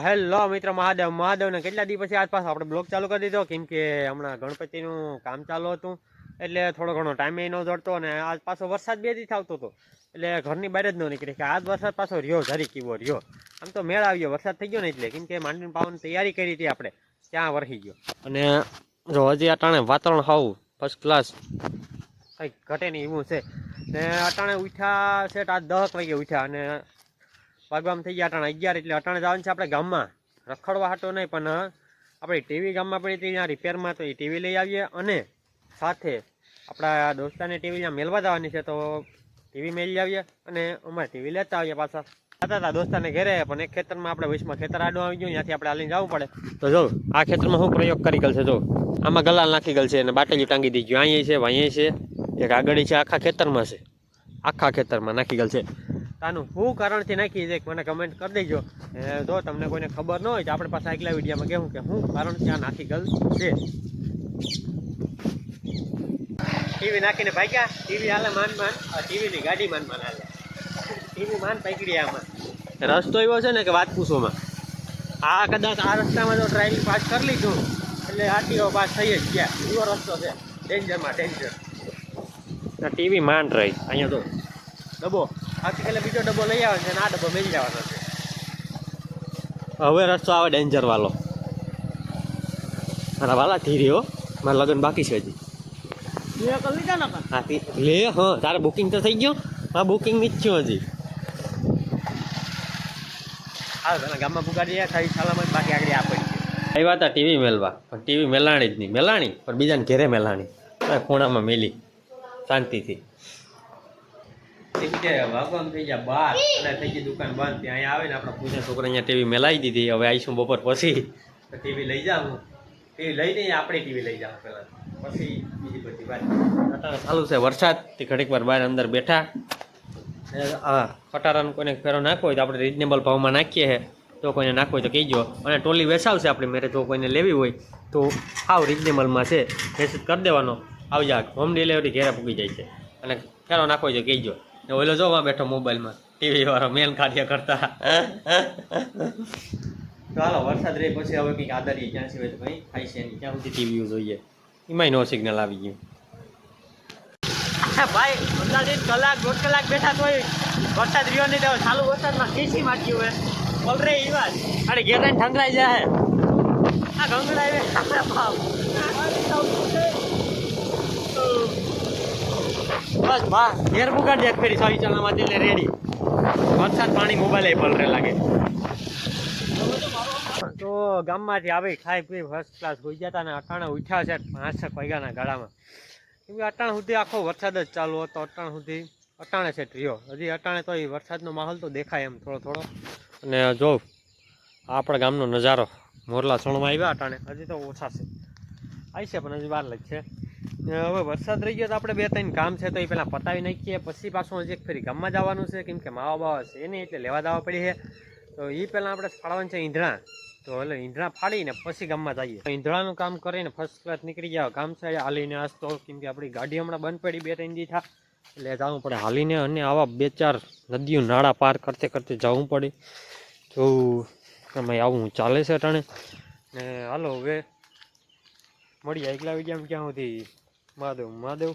Hello મિત્ર મહાદેવ. મહાદેવને કેટલા દિવસ પછી આસપાસ આપણે બ્લોગ ચાલુ કરી દીધો? કેમ કે હમણાં ગણપતિનું કામ ચાલુ હતું. એટલે થોડો ઘણો ટાઈમ ન જડતો અને આજ પાછો વરસાદ બે દિવસ આવતો હતો. એટલે ઘરની બહાર જ ન નીકળી. કે આજ વરસાદ પાછો રહ્યો, જરી કીવો રહ્યો? આમ તો મેળ આવ્યો. વરસાદ થઈ ગયો ને એટલે. કેમ કે માંડવીને પાવાની તૈયારી કરી હતી આપણે. ત્યાં વરસી ગયો. અને જો હજી અટાણે વાતાવરણ હાવ ફર્સ્ટ ક્લાસ કંઈક ઘટે નહીં એવું છે. ને અટાણે ઉઠ્યા છે આજ દહક વાગે ઉઠ્યા. અને વાગવામાં થઈ ગયા અટાણા અગિયાર એટલે અટાણે જવાનું છે આપણે ગામમાં. રખડવા હાટો નહીં, પણ આપણે ટીવી ગામમાં પડી હતી, ત્યાં રિપેરમાં તો એ ટીવી લઈ આવીએ અને સાથે આપણા દોસ્તાને ટીવી ત્યાં મેળવા જવાની છે, તો ટીવી મેળવી આવીએ અને અમારે ટીવી લેતા આવીએ પાછા. હતા હતા દોસ્તાને ઘેરે, પણ એક ખેતરમાં આપણે વચમાં ખેતર આડું આવી ગયું, ત્યાંથી આપણે હાલીને જવું પડે. તો જો, આ ખેતરમાં શું પ્રયોગ કરી ગયેલ છે, જો. આમાં ગલાલ નાખી ગયેલ છે અને બાટલી ટાંગી દીધી અહીંયા છે વાંઈ છે, એક આગળ છે, આખા ખેતરમાં છે. આખા ખેતરમાં નાખી ગયેલ છે. તાનું શું કારણથી નાખી છે મને કમેન્ટ કરી દેજો. જો તમને કોઈને ખબર ન હોય તો આપણે પાસે આગલા વિડીયોમાં કહેવું કે શું કારણથી આ નાખી ગયેલ છે. ટીવી નાખીને ભાગ્યા. ટીવી હાલે માન માન. ટીવીની ગાડી માન માન હાલે. ટીવી માન પકડી આમાં રસ્તો એવો છે ને કે વાત પૂછોમાં. આ કદાચ આ રસ્તામાં જો ડ્રાઇવિંગ પાસ કરી લીધું, એટલે આટીઓ પાસ થઈ જ ગયા. એવો રસ્તો છે. ડેન્જરમાં ડેન્જર ટીવી માંડ રહી. અહીંયા તો ડબ્બો આવતીકાલે બીજો ડબ્બો લઈ આવે છે અને આ ડબ્બો મેળી જવાનો છે. હવે રસ્તો આવે ડેન્જર વાળો મારા વાલા થઈ રહ્યો મારા લગ્ન બાકી છે હજી. લે હા તારે બુકિંગ તો થઈ ગયો. હા બુકિંગની જ છું હજી. હા પેલા ગામમાં પુગાડી ખાલી સલામત બાકી આગળ આ પડી વાત આવ્યા હતા ટીવી મેલવા. પણ ટીવી મેલાણી જ નહીં. મેલાણી પણ બીજાને ઘેરે મેલાણી. ખૂણામાં મેલી. શાંતિથી. કે ભગવાન થઈ ગયા બાર. અને થઈ ગઈ દુકાન બંધ. ત્યાં આવે ને આપણા પૂજા છોકરા અહીંયા ટીવી મેલાવી દીધી. હવે આવીશું બપોર પછી. ટીવી લઈ જાઉં ટીવી લઈ નહીં આપણે ટીવી લઈ જાઉં પહેલાં. પછી બીજી બધી વાત. ચાલુ છે. વરસાદ. તે ઘડીક વાર બહાર અંદર બેઠા. હા ખટારાનો કોઈને ફેરો નાખવો હોય તો આપણે રિઝનેબલ ભાવમાં નાખીએ છે તો કોઈને નાખવો હોય તો કહેજો. અને ટોલી વેચાવશે આપણે મેરે જો કોઈને લેવી હોય તો આવ રિઝનેબલમાં છે. મેસેજ કરી દેવાનો. આવજા. હોમ ડિલિવરી ઘેરે પૂગી જાય છે. અને ફેરો નાખવો તો કહેજો. ઓલો જો બેઠો મોબાઈલમાં ટીવી વાળો મેન કાર્ય કરતા ચાલો વરસાદ રહી પછી હવે કંઈક આધારીએ ક્યાં સિવાય તો કંઈ થાય છે નહીં. ક્યાં સુધી ટીવી જોઈએ? એમાંય નો સિગ્નલ આવી ગયું. ભાઈ અંદાજિત કલાક દોઢ કલાક બેઠા તો વરસાદ રહ્યો નહીં તો ચાલુ વરસાદમાં ખીસી માટ્યું હોય પલરે એવા વાત અરે ઘેર જઈને ઠંગરાઈ જાય. આ ગંગડાઈ બસ વાહ ઘેર મુકાડી એક ફેરી સારી ચાલનામાં એટલે રેડી. વરસાદ પાણી મોબાઈલ પલરે લાગે. તો ગામમાંથી આવી ખાઈ પી ફર્સ્ટ ક્લાસ હોઈ ગયા હતા ને અટાણે ઉઠ્યા છે પાંચ છ વાગ્યાના ગાળામાં. કેમ કે અટાણ સુધી આખો વરસાદ જ ચાલુ હતો, અટાણ સુધી અટાણે છે રહ્યો. હજી અટાણે તો એ વરસાદનો માહોલ તો દેખાય એમ થોડો થોડો. અને જો આપણા ગામનો નજારો. મોરલા સણમાં આવ્યા અટાણે. હજી તો ઓછા છે. આવી છે પણ હજી વાર લાગશે. હવે વરસાદ રહી ગયો તો આપણે બે ત્રણ કામ છે તો એ પહેલાં પતાવી નાખીએ. પછી પાછું હજી એક ફેરી ગામમાં જવાનું છે, કેમ કે માવા બાવા છે નહીં એટલે લેવા જવા પડી છે. તો એ પહેલાં આપણે ફાળવાનું છે ઈંધણા. તો એટલે ઈંધણા ફાડીને પછી ગામમાં જઈએ. ઈંધણાનું કામ કરીને ફર્સ્ટ ક્લાસ નીકળી જાવ ગામ સાઈડ હાલીને આસતો કેમ કે આપણી ગાડી હમણાં બંધ પડી બે ત્રણ દી થા એટલે જવું પડે હાલીને અને આવા બે ચાર નદીઓ નાળા પાર કરતે કરતે જવું પડે. તો એમાં આવું ચાલે છે અટાણે. ને હાલો હવે મળીએ એકલા વિડીયામાં ક્યાં સુધી? મહાદેવ મહાદેવ?